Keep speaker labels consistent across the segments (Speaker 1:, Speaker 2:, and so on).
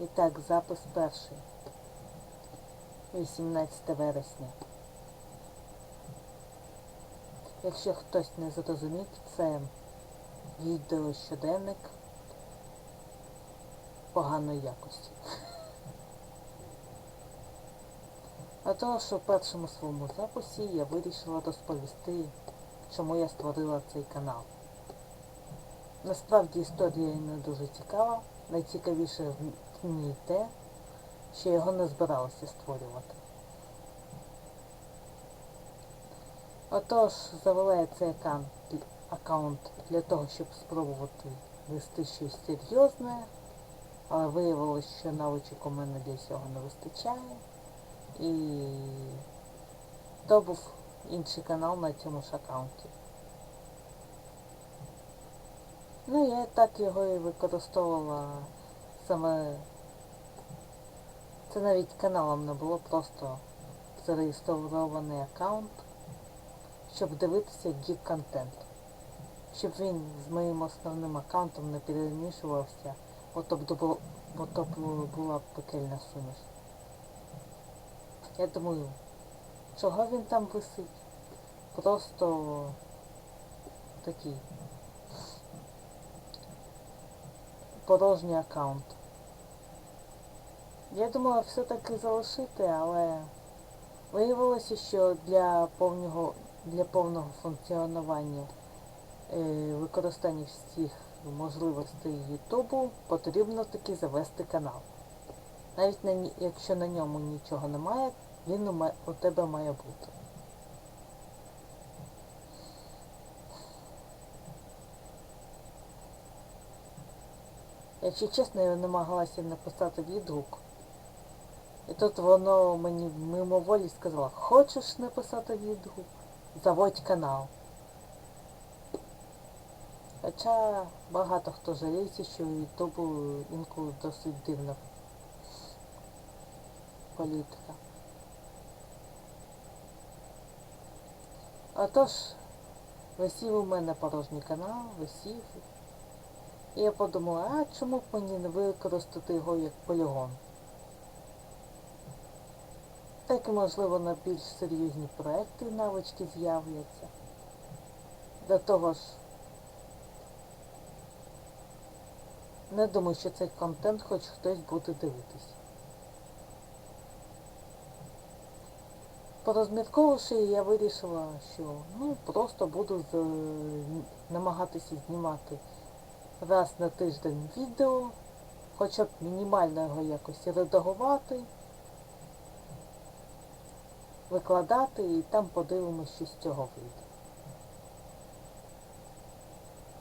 Speaker 1: І так, запис перший. 18 вересня. Якщо хтось не зрозумів, це відео щоденник поганої якості. А то, що в першому своєму записі я вирішила розповісти, чому я створила цей канал. Насправді історія не дуже цікава. Найцікавіше в ній те, що його не збиралося створювати. Отож, завела цей аккаунт, аккаунт для того, щоб спробувати вести щось серйозне, але виявилось, що навичок у мене для цього не вистачає. І то був інший канал на цьому ж аккаунті. Ну, я так його і використовувала саме. Це навіть каналом не було, просто зареєстрований аккаунт, щоб дивитися гік контент. Щоб він з моїм основним аккаунтом не перемішувався, бо то б була пекельна суміш. Я думаю, чого він там висить? Просто такий порожній аккаунт. Я думала все-таки залишити, але виявилося, що для повного, для повного функціонування е, використання всіх можливостей Ютубу потрібно таки завести канал. Навіть на, якщо на ньому нічого немає, він у, у тебе має бути. Якщо чесно, я намагалася написати відгук. І тут воно мені мимоволі сказало, хочеш написати відгук? Заводь канал. Хоча багато хто жаліється, що Ютубу інколи досить дивна політика. Отож, висів у мене порожній канал, висів. І я подумала, а чому б мені не використати його як полігон? Так і можливо на більш серйозні проекти навички з'являться. До того ж, не думаю, що цей контент хоч хтось буде дивитись. Порозмірковувавши, я вирішила, що ну просто буду з... намагатися знімати раз на тиждень відео, хоча б мінімально його якось редагувати, викладати і там подивимося, що з цього вийде.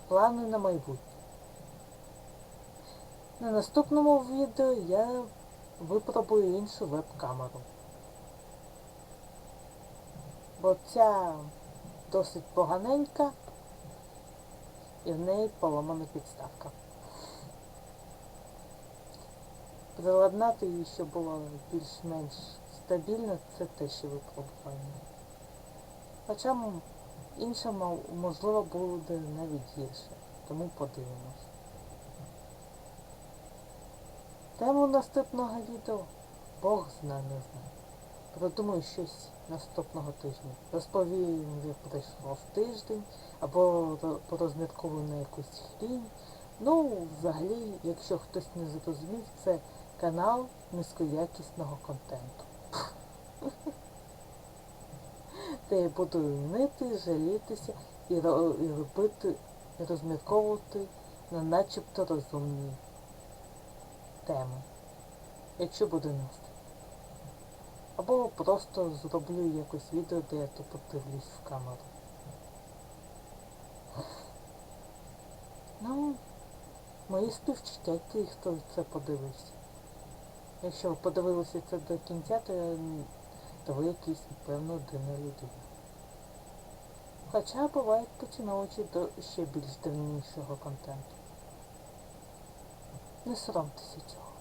Speaker 1: Плани на майбутнє. На наступному відео я випробую іншу веб-камеру. Бо ця досить поганенька і в неї поломана підставка. Приладнати її, щоб було більш-менш стабільно, це ще випробування. Хоча м, інше, можливо, буде навіть гірше, тому подивимось. Тему наступного відео Бог зна не знає. Продумаю щось наступного тижня. Розповім, як пройшло в тиждень, або ро- порозмірковую на якусь хрінь. Ну, взагалі, якщо хтось не зрозумів, це канал низькоякісного контенту. Де я буду нити, жалітися і, ро- і робити, і розмірковувати на начебто розумні теми. Якщо буде настрій. Або просто зроблю якось відео, де я тупо дивлюсь в камеру. Ну, мої співчуття ті, хто це подивився. Якщо ви подивилися це до кінця, то, я, то ви якийсь, напевно, дивна людина. Хоча бувають поціновувачі до ще більш дивнішого контенту. Не соромтеся цього.